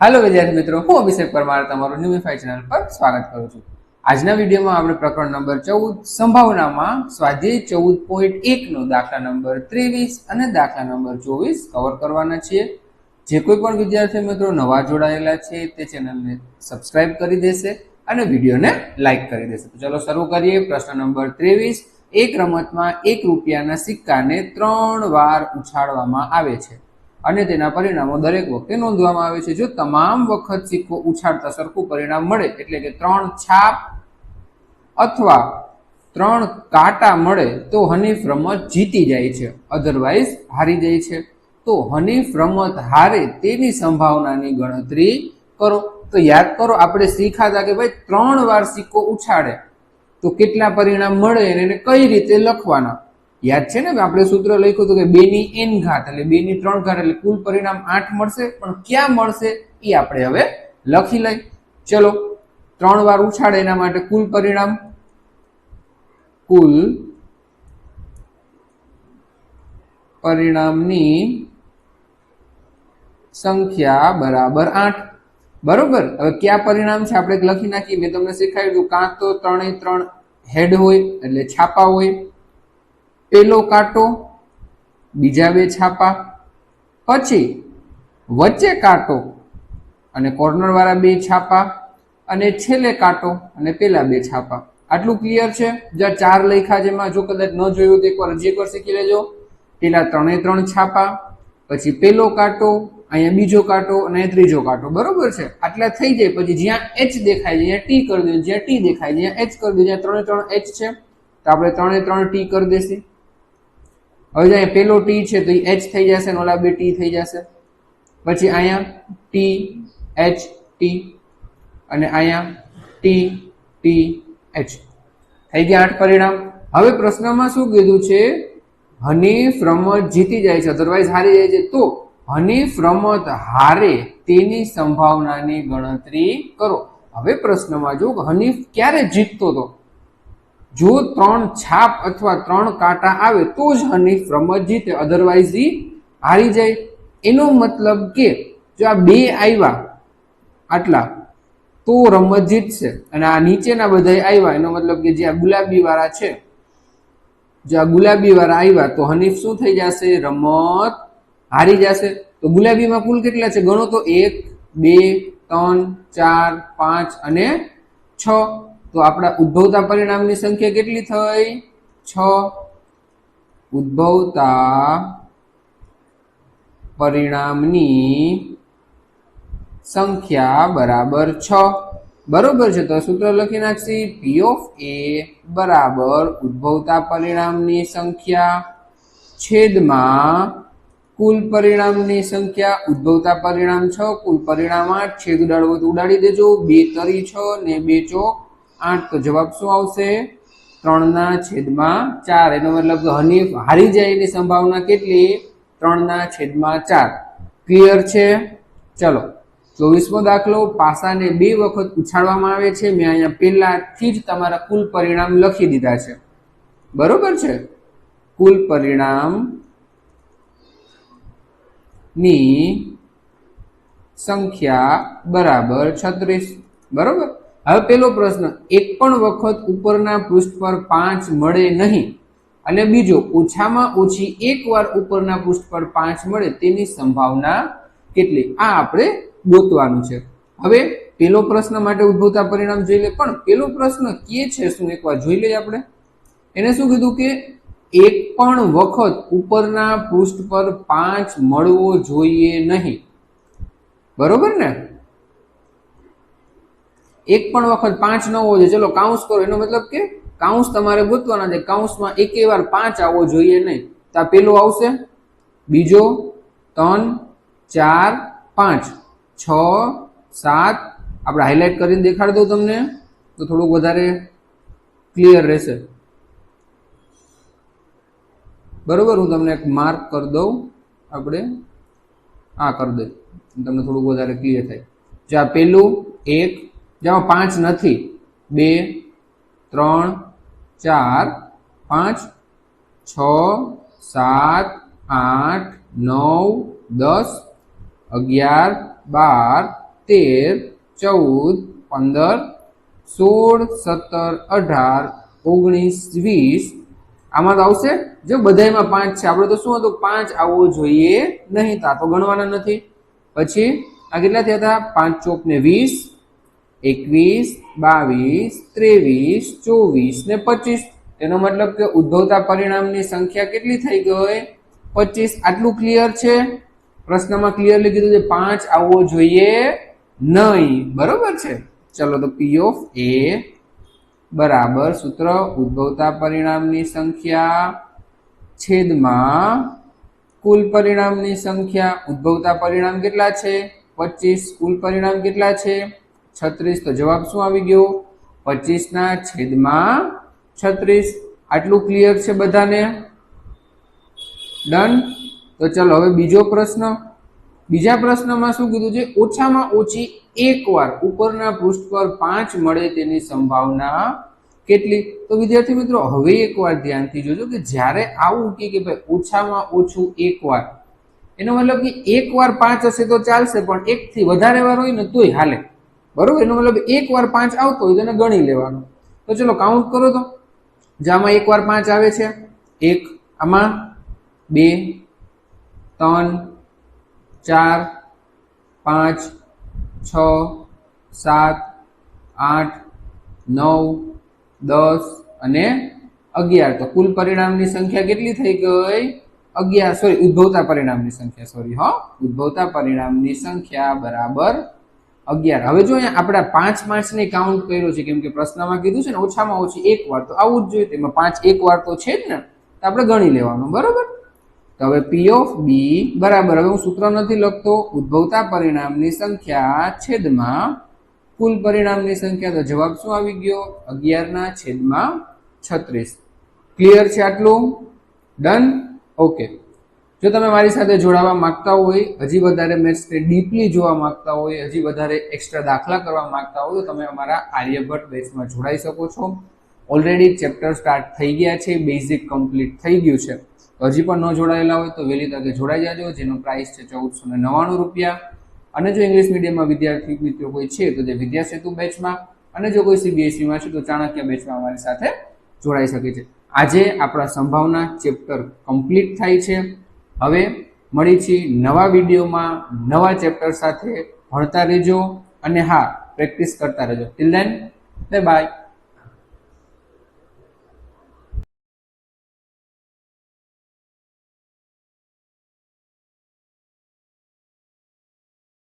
હાલો વિદ્યાર્થી મિત્રો, હું અભિષેક પરમાર તમારું ન્યુમિફાઈ ચેનલ પર સ્વાગત કરું છું. આજના વિડીયોમાં આપણે પ્રકરણ નંબર ચૌદ, સંભાવનામાં સ્વાધ્યાય ચૌદ પોઈન્ટ એકનો દાખલા નંબર ત્રેવીસ અને દાખલા નંબર ચોવીસ કવર કરવાના છીએ. જે કોઈ પણ વિદ્યાર્થી મિત્રો નવા જોડાયેલા છે, તે ચેનલને સબસ્ક્રાઇબ કરી દેશે અને વિડીયોને લાઇક કરી દેશે. તો ચલો શરૂ કરીએ. પ્રશ્ન નંબર ત્રેવીસ, એક રમતમાં એક રૂપિયાના સિક્કાને ત્રણ વાર ઉછાળવામાં આવે છે. અને તેના પરિણામો દરેક વખતે નોંધવામાં આવે છે. જો તમામ વખત સિક્કો ઉછાળતા સરખું પરિણામ મળે, એટલે કે ત્રણ છાપ અથવા ત્રણ કાંટા મળે, તો હનીફ રમત જીતી જાય છે. અધરવાઇઝ હારી જાય છે. તો હનીફ રમત હારે તેની સંભાવનાની ગણતરી કરો. તો યાદ કરો, આપણે શીખાતા કે ભાઈ ત્રણ વાર સિક્કો ઉછાળે, તો કેટલા પરિણામ મળે અને એને કઈ રીતે લખવાના? યાદ છે ને આપણે સૂત્ર લખ્યું હતું કે બે ની એન ઘાત, એટલે બે ની ત્રણ ઘાત એટલે કુલ પરિણામ આઠ મળશે, પણ ક્યાં મળશે એ આપણે હવે લખી લઈ. ચલો, ત્રણ વાર ઉછાળે એના માટે કુલ પરિણામ. કુલ પરિણામની સંખ્યા બરાબર આઠ. બરોબર? હવે કયા પરિણામ છે આપણે લખી નાખીએ, મેં તમને શીખવાડ્યું કાં તો ત્રણેય ત્રણ હેડ હોય, એટલે છાપા હોય. પેલો કાંટો, બીજા બે છાપા, પછી વચ્ચે કાંટો અને કોર્નરવાળા બે છાપા અને છેલ્લે કાંટો અને પેલા બે છાપા. આટલું ક્લિયર છે? જ્યાં ચાર લખ્યા જેમાં જો કદાચ ન જોયું તો એકવાર હજી એકવાર શીખી લેજો. પેલા ત્રણે ત્રણ છાપા, પછી પેલો કાંટો, અહીંયા બીજો કાંટો અને ત્રીજો કાંટો. બરોબર છે? આટલા થઈ જાય, પછી જ્યાં એચ દેખાય છે ટી કરી દે જ્યાં ટી દેખાય જ્યાં એચ કરી દે જ્યાં ત્રણે ત્રણ એચ છે, તો આપણે ત્રણે ત્રણ ટી કરી દેશે. હવે અહીંયા પેલો ટી છે તો એ એચ થઈ જશે ને ઓલા બે ટી થઈ જશે. પછી અહીંયા ટી એચ ટી અને અહીંયા ટી ટી એચ થઈ ગયા આઠ પરિણામ. હવે પ્રશ્નમાં શું કીધું છે? હનીફ રમત જીતી જાય છે. અધરવાઇઝ હારી જાય છે. તો હનીફ રમત હારે તેની સંભાવનાની ગણતરી કરો. હવે પ્રશ્નમાં જો હનીફ ક્યારે જીતતો હતો? જો ત્રણ છાપ અથવા ત્રણ કાંટા આવે, તો જ હનીફ રમત જીતે અધરવાઇઝ હારી જાય. એનો મતલબ કે જો આ બે આવ્યા આટલા, તો રમત જીતશે અને આ નીચેના બધા આવ્યા એનો મતલબ કે જે આ ગુલાબી વાળા છે, જો આ ગુલાબી વાળા આવ્યા તો હનીફ શું થઈ જશે? રમત હારી જશે. તો ગુલાબીમાં કુલ કેટલા છે? ગણો તો એક, બે, ત્રણ, ચાર, પાંચ અને છ. તો આપણા ઉદ્ભવતા પરિણામની સંખ્યા કેટલી થઈ? છ. ઉદ્ભવતા પરિણામની સંખ્યા બરાબર છ. બરોબર છે, તો સૂત્ર લખી નાખશી. પી ઓફ એ બરાબર ઉદ્ભવતા પરિણામની સંખ્યા. છેદમાં કુલ પરિણામની સંખ્યા. ઉદ્ભવતા પરિણામ છ, કુલ પરિણામ આઠ. છેદ ઉડાડવો તો ઉડાડી દેજો. બે તરી છ ને બે ચોક આઠ તો જવાબ શું આવશે? ત્રણના છેદમાં ચાર. એનો મતલબ હનીફ હારી જાય એની સંભાવના કેટલી? ત્રણના છેદમાં ચાર. ક્લિયર છે? ચલો. ચોવીસમો દાખલો, પાસાને બે વખત ઉછાળવામાં આવે છે. મેં અહીંયા પહેલાથી જ તમારા કુલ પરિણામ લખી દીધા છે. બરોબર છે? કુલ પરિણામની સંખ્યા બરાબર છત્રીસ. બરોબર? હવે પેલો પ્રશ્ન, એક પણ વખત ઉપરના પૃષ્ઠ પર પાંચ મળે નહીં અને બીજો, ઓછામાં ઓછી એકવાર ઉપરના પૃષ્ઠ પર પાંચ મળે તેની સંભાવના કેટલી? આ આપણે ગોતવાનું છે. હવે પેલો પ્રશ્ન માટે ઉદ્ભવતા પરિણામ જોઈ લે. પણ પેલો પ્રશ્ન કે છે શું? એકવાર જોઈ લઈએ આપણે. એને શું કીધું કે એક પણ વખત ઉપરના પૃષ્ઠ પર પાંચ મળવો જોઈએ નહીં. બરોબર ને? એક પણ વખત પાંચ ન હોવો જોઈએ. ચલો કાઉન્સ કરો. એનો મતલબ કે કાઉન્સ તમારે ગોતવાના છે. કાઉન્સમાં એકે વાર પાંચ આવવો જોઈએ નહીં. તો આ પેલો આવશે. બીજો ત્રણ, ચાર, પાંચ. છ, સાત. આપણે હાઇલાઇટ કરીને દેખાડી દઉં તમને. તો થોડુંક વધારે ક્લિયર રહેશે. બરોબર? હું તમને એક માર્ક કરી દઉં. આપણે આ કરી દઈ. તમને થોડુંક વધારે ક્લિયર થાય. જો આ પહેલું, એક જેમાં પાંચ નથી. બે, ત્રણ, ચાર, પાંચ, છ, સાત, આઠ, નવ, દસ, અગિયાર, બાર, તેર, ચૌદ, પંદર, સોળ, સત્તર, અઢાર, ઓગણીસ, વીસ. આમાં તો આવશે? જો બધાયમાં પાંચ છે, આપણે તો શું હતું? પાંચ આવવું જોઈએ નહીં, તા તો ગણવાના નથી. પછી આ કેટલા થયા હતા? પાંચ ચોક ને વીસ. એકવીસ, બાવીસ, ત્રેવીસ, ચોવીસ ને પચીસ. એનો મતલબ કે ઉદ્ભવતા પરિણામની સંખ્યા કેટલી થઈ ગઈ? પચીસ. આટલું ક્લિયર છે? પ્રશ્નમાં ક્લિયરલી કીધું છે, પાંચ આવવો જોઈએ નહીં. બરોબર છે? ચલો તો પી ઓફ એ બરાબર સૂત્ર ઉદ્ભવતા પરિણામની સંખ્યા છેદમાં કુલ પરિણામની સંખ્યા. ઉદ્ભવતા પરિણામ કેટલા છે? પચીસ. કુલ પરિણામ કેટલા છે? છત્રીસ તો જવાબ શું આવી ગયો? પચીસના છેદમાં છત્રીસ. આટલું ક્લિયર છે બધાને? ડન તો ચલો, હવે બીજો પ્રશ્ન. બીજા પ્રશ્નમાં શું કીધું છે? ઓછામાં ઓછી એકવાર ઉપરના પૃષ્ઠ પર પાંચ મળે તેની સંભાવના કેટલી? તો વિદ્યાર્થી મિત્રો, હવે એકવાર ધ્યાનથી જોજો કે જ્યારે આવું કે કે ભાઈ ઓછામાં ઓછું એકવાર, એનો મતલબ કે એકવાર પાંચ હશે તો ચાલશે, પણ એકથી વધારે વાર હોય ને તોય હાલે. બરોબર? એનો મતલબ એકવાર પાંચ આવતો હોય તો એને ગણી લેવાનો. તો ચલો કાઉન્ટ કરો તો. જે આમાં એકવાર પાંચ આવે છે, એક, આમાં બે, ત્રણ, ચાર, પાંચ, છ, સાત, આઠ, નવ, દસ અને અગિયાર. તો કુલ પરિણામની સંખ્યા કેટલી થઈ ગઈ? અગિયાર. સોરી ઉદ્ભવતા પરિણામની સંખ્યા. સોરી હા. ઉદ્ભવતા પરિણામની સંખ્યા બરાબર અગિયાર. હવે જો અહીંયા આપણે પાંચ પાંચને કાઉન્ટ કર્યો છે કેમ કે પ્રશ્નમાં કીધું છે ને, ઓછામાં ઓછી એક વાર તો આવું જ જોઈએ. તેમાં પાંચ એક વાર તો છે જ ને, તો આપણે ગણી લેવાનું, બરાબર? તો હવે પી ઓફ બી બરાબર. હવે હું સૂત્ર નથી લખતો. ઉદ્ભવતા પરિણામની સંખ્યા છેદમાં કુલ પરિણામની સંખ્યા. તો જવાબ શું આવી ગયો? અગિયારના છેદમાં છત્રીસ. ક્લિયર છે આટલું? ડન ઓકે જો તમે મારી સાથે જોડાવા માંગતા હોય, હજી વધારે મેથ્સને ડીપલી જોવા માંગતા હોય, હજી વધારે એક્સ્ટ્રા દાખલા કરવા માંગતા હોય, તો તમે અમારા આર્યભટ્ટ બેચમાં જોડાઈ શકો છો. ઓલરેડી ચેપ્ટર સ્ટાર્ટ થઈ ગયા છે બેઝિક કમ્પ્લીટ થઈ ગયું છે. તો હજી પણ ન જોડાયેલા હોય તો વહેલી તકે જોડાઈ જાજો, જેનો પ્રાઇસ છે ચૌદસો ને નવ્વાણું રૂપિયા. અને જો ઇંગ્લિશ મીડિયમમાં વિદ્યાર્થી મિત્રો કોઈ છે, તો જે વિદ્યા સેતુ બેચમાં. અને જો કોઈ સીબીએસઈમાં છે, તો ચાણક્ય બેચમાં અમારી સાથે જોડાઈ શકે છે. આજે આપણા સંભાવના ચેપ્ટર કમ્પ્લીટ થાય છે. હવે મળી છીએ નવા વિડીયોમાં, નવા ચેપ્ટર સાથે. ભણતા રહેજો અને હા, પ્રેક્ટિસ કરતા રહેજો. Till then by